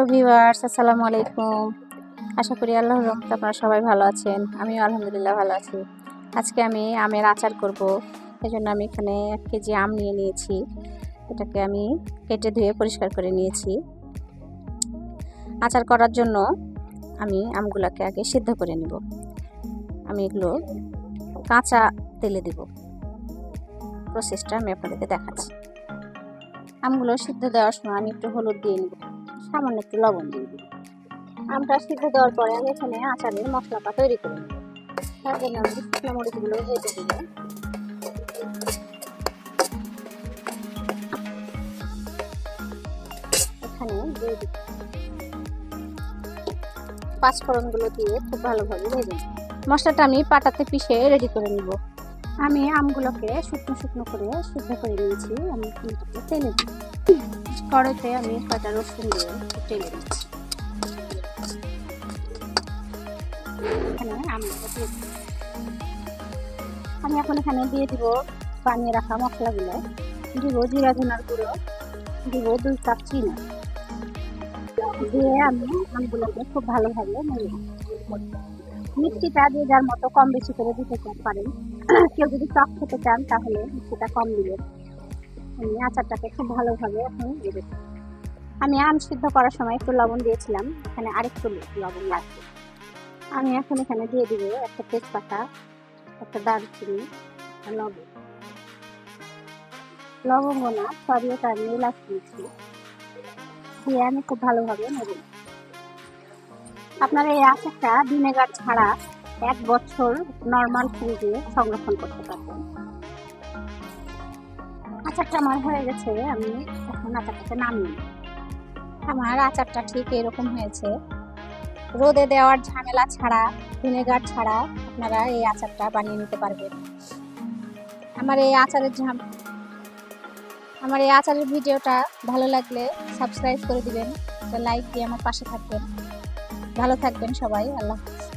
Hello viewers, আসসালামু আলাইকুম। আশা করি আল্লাহর রহমতে আপনারা সবাই ভালো আছেন। আমিও আলহামদুলিল্লাহ ভালো আছি। আজকে আমি আমের আচার করব। জন্য আমি এখানে এক কেজি আম নিয়ে নিয়েছি। এটাকে আমি কেটে ধুয়ে পরিষ্কার করে নিয়েছি। আচার করার জন্য আমি আমগুলোকে আগে সিদ্ধ করে নেব। আমি এগুলো কাঁচা তেলে দেব। প্রসেসটা আমি আপনাদেরকে দেখাচ্ছি। আমগুলো সিদ্ধ দেওয়ার সময় আমি একটু হলুদ দিয়ে নেব। সামান্য একটু লবণ দিয়ে দিব আমটা সিদ্ধ দেওয়ার পরে আমি এখানে আচারের মশলাটা তৈরি করে নেব। তার জন্য আমি শুকনো মরিচগুলো ভেজে দিব এখানে দিয়ে দিব পাঁচফোড়নগুলো দিয়ে খুব ভালোভাবে ভেজে নেব। মশলাটা আমি পাটাতে পিষে রেডি করে নিব। আমি আমগুলোকে শুকনো শুকনো করে সিদ্ধ করে নিয়েছি। আমি তেলে দিই। কড়াইতে আমি কয়টা রসুন দিয়ে তেলে দিচ্ছি। আমি এখন এখানে দিয়ে দিব বানিয়ে রাখা মশলাগুলো। দিব জিরা ধনার গুঁড়ো, দিব দুই কাপ চিনি। দিয়ে আমি আমগুলোকে খুব ভালোভাবে দিই। মিষ্টিটা যে যার মতো কম বেশি করে দিতে পারেন। কেউ যদি টক খেতে চান তাহলে মিষ্টিটা কম দিবেন। আমি আচারটাকে খুব ভালোভাবে এখন দেবে আমি আম সিদ্ধ করার সময় একটু লবণ দিয়েছিলাম, এখানে আরেকটু লবণ লাগবে। আমি এখন এখানে দিয়ে দিব একটা তেজপাতা, একটা দারচিনি লবণ। লবঙ্গ না, সরি, ওটা আমি এলাচ দিয়েছি। দিয়ে আমি খুব ভালোভাবে নেব। আপনারা এই আচারটা ভিনেগার ছাড়া এক বছর নর্মাল ফ্রিজে সংরক্ষণ করতে পারবেন। আচারটা আমার হয়ে গেছে, আমি এখন আচারটাকে নেব। আমার আচারটা ঠিক এরকম হয়েছে রোদে দেওয়ার ঝামেলা ছাড়া, ভিনেগার ছাড়া আপনারা এই আচারটা বানিয়ে নিতে পারবেন আমার এই আচারের ঝাম, আমার এই আচারের ভিডিওটা ভালো লাগলে সাবস্ক্রাইব করে দিবেন লাইক দিয়ে আমার পাশে থাকবেন ভালো থাকবেন সবাই, আল্লাহ হাফেজ।